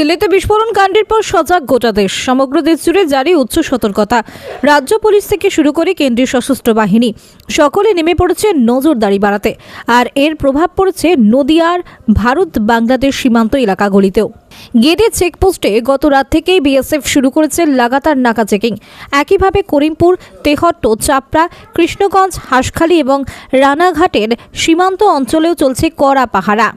দিল্লিতে বিস্ফোরণ কাণ্ডের পর সজাগ গোটা দেশ। সমগ্র দেশ জুড়ে জারি উচ্চ সতর্কতা। রাজ্য পুলিশ থেকে শুরু করে কেন্দ্রীয় সশস্ত্র বাহিনী, সকলে নেমে পড়েছে নজরদারি বাড়াতে। আর এর প্রভাব পড়েছে নদিয়ার ভারত বাংলাদেশ সীমান্ত এলাকাগুলিতেও। গেদে চেকপোস্টে গত রাত থেকেই বিএসএফ শুরু করেছে লাগাতার নাকা চেকিং। একইভাবে করিমপুর, তেহট্ট, চাপড়া, কৃষ্ণগঞ্জ, হাঁসখালী এবং রানাঘাটের সীমান্ত অঞ্চলেও চলছে কড়া পাহারা।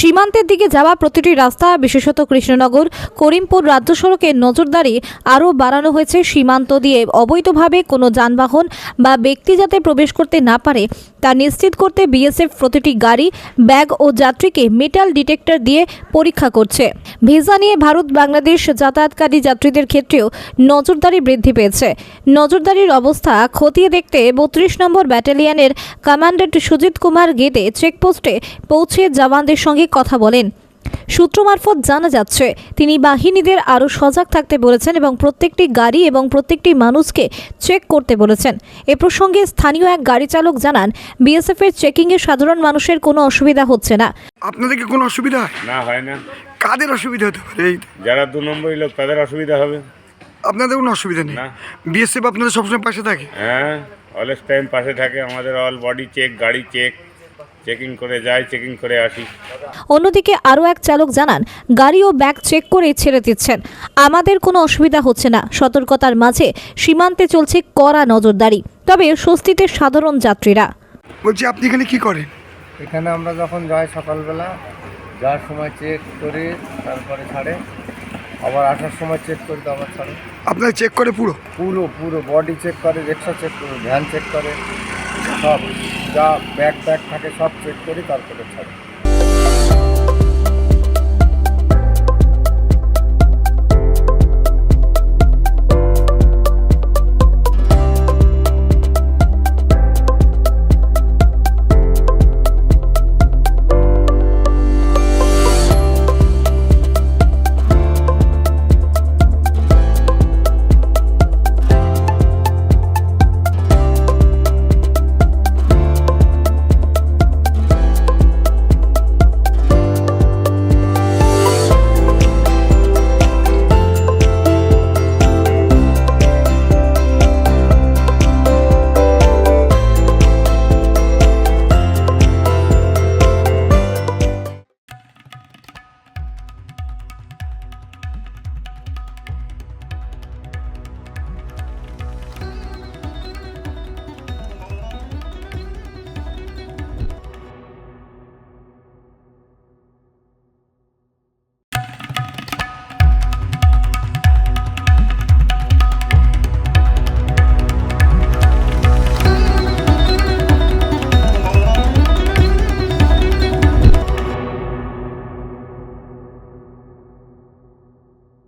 সীমান্তের দিকে যাওয়া প্রতিটি রাস্তা, বিশেষত কৃষ্ণনগর, করিমপুর রাজ্য সড়কে নজরদারি আরও বাড়ানো হয়েছে সীমান্ত দিয়ে। অবৈধভাবে কোনো যানবাহন বা ব্যক্তি যাতে প্রবেশ করতে না পারে, তা নিশ্চিত করতে বিএসএফ প্রতিটি গাড়ি, ব্যাগ ও যাত্রীকে মেটাল ডিটেক্টর দিয়ে পরীক্ষা করছে। ভিসা নিয়ে ভারত বাংলাদেশ যাতায়াতকারী যাত্রীদের ক্ষেত্রেও নজরদারি বৃদ্ধি পেয়েছে। নজরদারির অবস্থা খতিয়ে দেখতে বত্রিশ নম্বর ব্যাটালিয়নের কমান্ড্যান্ট সুজিত কুমার গেদে চেকপোস্টে পৌঁছে জওয়ানদের সঙ্গে কথা বলেন। সূত্র মারফত জানা যাচ্ছে তিনি বাহিনীদের আরও সজাগ থাকতে বলেছেন এবং প্রত্যেকটি গাড়ি এবং প্রত্যেকটি মানুষকে চেক করতে বলেছেন। এ প্রসঙ্গে স্থানীয় এক গাড়ি চালক জানান বিএসএফের চেকিংয়ে সাধারণ মানুষের কোনো অসুবিধা হচ্ছে না। আপনাদের কি কোনো অসুবিধা? না হয় না। কাদের অসুবিধা হতে পারে যারা দু নম্বরই লোক তাদের অসুবিধা হবে। আপনাদের কোনো অসুবিধা নেই? না। বিএসএফ আপনাদের সবসময় পাশে থাকে? হ্যাঁ অলস টাইম পাশে থাকে। আমাদের অল বডি চেক গাড়ি চেক চেকিং করে যায় চেকিং করে আসি। অন্যদিকে আরও এক চালক জানান গাড়ি ও ব্যাগ চেক করে ছেড়ে দিচ্ছেন। আমাদের কোনো অসুবিধা হচ্ছে না। সতর্কতার মাঝে সীমান্তে চলছে কড়া নজরদারি। তবে স্বস্তিতে সাধারণ যাত্রীরা। বলছি আপনি এখানে কি করেন? এখানে আমরা যখন যাই সকালবেলা যাওয়ার সময় চেক করে তারপরে ছাড়ে। আবার আসার সময় চেক করি তো আবার ছাড়ে। আপনারা চেক করে পুরো? পুরো পুরো বডি চেক করে রিক্সা চেক করে ভ্যান চেক করে। সব যা ব্যাগ ব্যাগ থাকে সব চেক করি তারপরে ছাড়ে।